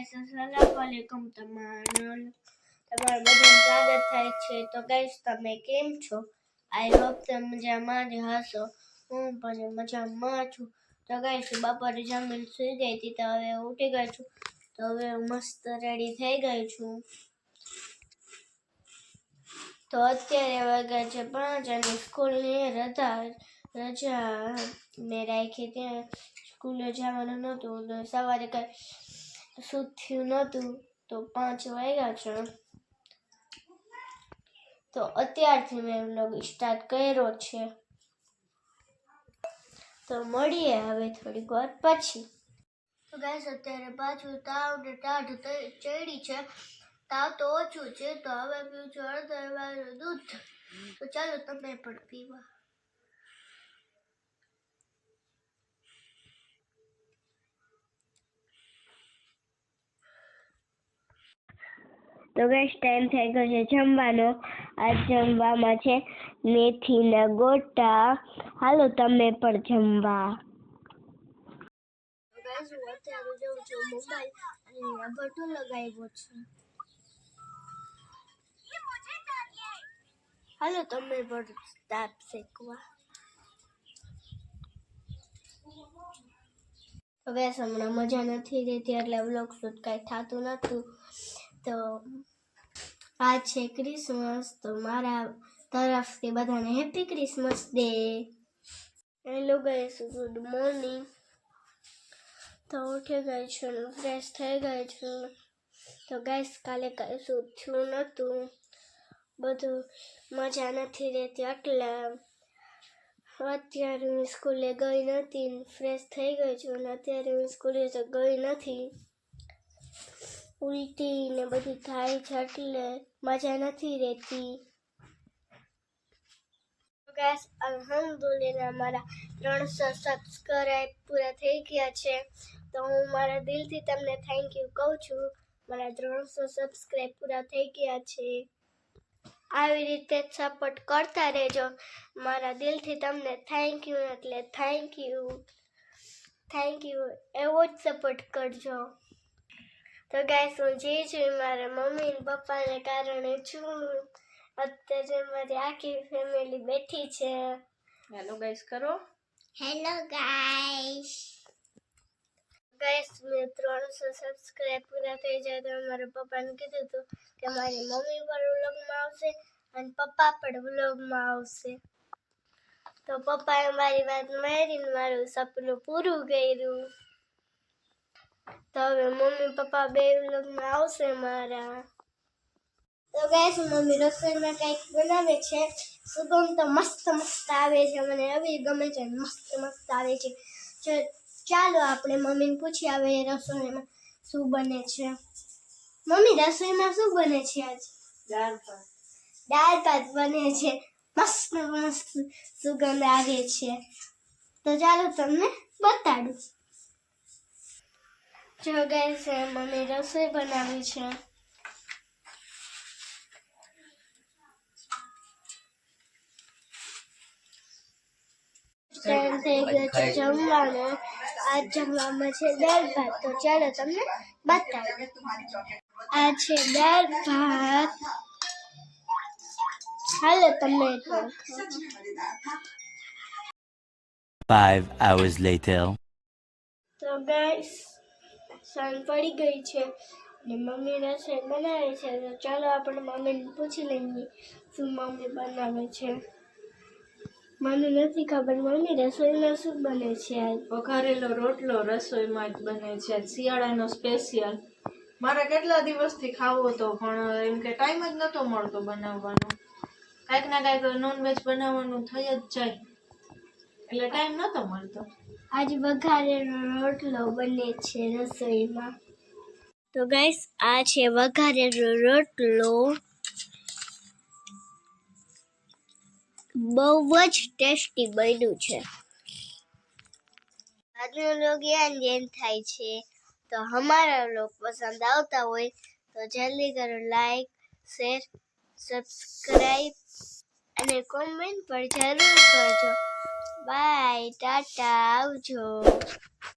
Guys અસલામ વાલેકુમ તમારું તમારું બધું સ્વાગત થાય છે તો ગાઈસ તમે કેમ છો? આઈ હોપ તમે મજામાં જ હશો. હું પણ મજામાં છું. તો ગાઈસ બપોરે જમીન સુઈ ગઈ હતી, તો હવે ઉઠી ગઈ છું. તો હવે મસ્ત રેડી થઈ ગઈ છું. તો અત્યારે વાગ્યા છે પાંચ અને સ્કૂલની રજા રજા મેં રાખી ત્યાં સ્કૂલે જવાનું નહોતું સવારે કંઈ શું થયું નહોતું? તો પાંચ વાગ્યા છે. તો અત્યારથી મેં વ્લોગ સ્ટાર્ટ કર્યો છે. તો મળીએ હવે થોડીક વાર પછી. તો ગેસ અત્યારે પાછું તાવ ને ટાઢ ચડી છે. તાવ તો ઓછું છે, તો હવે પીવું છું અડધો દૂધ. તો ચાલો, તમે પણ પીવા. તો ગેસ ટાઈમ થઈ ગયો છે જમવાનો. આ જમવામાં છે મેથીના ગોટા. હાલો તમે પણ જમવા. હાલો તમે પણ તાપ શેકવા. હવે હમણાં મજા નથી રહેતી એટલે વ્લોગ શૂટ કાંઈ થતું નહોતું તો આ છે ક્રિસમસ તો મારા તરફથી બધાને happy Christmas day hello guys good morning તો ઉઠી ગઈ છું ને ફ્રેશ થઈ ગઈ છું તો ગાઈસ કાલે કાંઈ શું થયું નહોતું બધું મજા નથી રહેતી એટલે અત્યારે હું સ્કૂલે ગઈ નથી ફ્રેશ થઈ ગઈ છું અને અત્યારે હું સ્કૂલે તો ગઈ નથી ઉલટી ને બધું થાય છે એટલે મજા નથી રહેતી. ગેસ અલહમદુલિલ્લાહ, મારા ત્રણસો સબસ્ક્રાઈબ પૂરા થઈ ગયા છે. તો હું મારા દિલથી તમને થેન્ક યુ કહું છું. મારા ત્રણસો સબસ્ક્રાઈબ પૂરા થઈ ગયા છે. આવી રીતે સપોર્ટ કરતા રહેજો. મારા દિલથી તમને થેન્ક યુ એટલે થેન્ક યુ થેન્ક યુ એવો જ સપોર્ટ કરજો. તો ગાઈસ હું જે છું મારા મમ્મી ને પપ્પાને કારણે છું અત્યારે મારી આખી ફેમિલી બેઠી છે. હેલો ગાઈસ કરો. હેલો ગાઈસ ગાઈસ મેં ત્રણસો સબસ્ક્રાઈબ પૂરા થઈ જાય તો મારા પપ્પાને કીધું હતું કે મારી મમ્મી પણ વ્લોગમાં આવશે અને પપ્પા પણ વ્લોગમાં આવશે. તો પપ્પાએ મારી વાત મારીને મારું સપનું પૂરું કર્યું. તો હવે મમ્મી પપ્પા બે વ્લોગમાં આવશે મારા. તો ગાઈસ મમ્મી રસોઈમાં કંઈક બનાવે છે. સુગમ તો મસ્ત મસ્ત આવે છે. મને આવી ગમે છે. મસ્ત મસ્ત આવે છે. ચાલો આપણે મમ્મીને પૂછી આવે રસોઈમાં શું બને છે. મમ્મી રસોઈમાં શું બને છે આજ? દાળ ભાત. દાળ ભાત બને છે. મસ્ત મસ્ત સુગંધ આવે છે. તો ચાલો તમને બતાડું. જો ગાઈસ મમ્મી રસોઈ બનાવી છે ટાઈમ થઈ ગયો છે જમવાનો આ જમવામાં છે દાળ ભાત તો ચાલો તમને બતાવું આ છે દાળ ભાત હાલો તમે પણ ખાઓ. Five hours later. તો ગાઈસ સાંજ પડી ગઈ છે ને મમ્મી રસોઈ બનાવે છે, તો ચાલો આપણે મમ્મીને પૂછી લઈએ શું મમ્મી બનાવે છે. મને નથી ખબર મમ્મી રસોઈમાં શું બને છે વઘારેલો રોટલો રસોઈમાં જ બને છે શિયાળાનો સ્પેશિયલ મારે કેટલા દિવસથી ખાવો હતો, પણ એમ કે ટાઈમ જ નહોતો મળતો બનાવવાનો. કાંઈક ના કાંઈક નોનવેજ બનાવવાનું થઈ જ જાય. એટલે ટાઈમ નતો મળતો. આજ વઘારેલો રોટલો બને છે રસોઈમાં. તો ગાઈસ આ છે વઘારેલો રોટલો. બહુ જ ટેસ્ટી બન્યું છે. આજનો લોગ યાન જેન થાય છે. તો અમારા લોગ પસંદ આવતા હોય તો જલ્દી કરો લાઈક શેર સબસ્ક્રાઈબ અને કોમેન્ટ પર જરૂર કરજો. બાય ટાટા આવજો.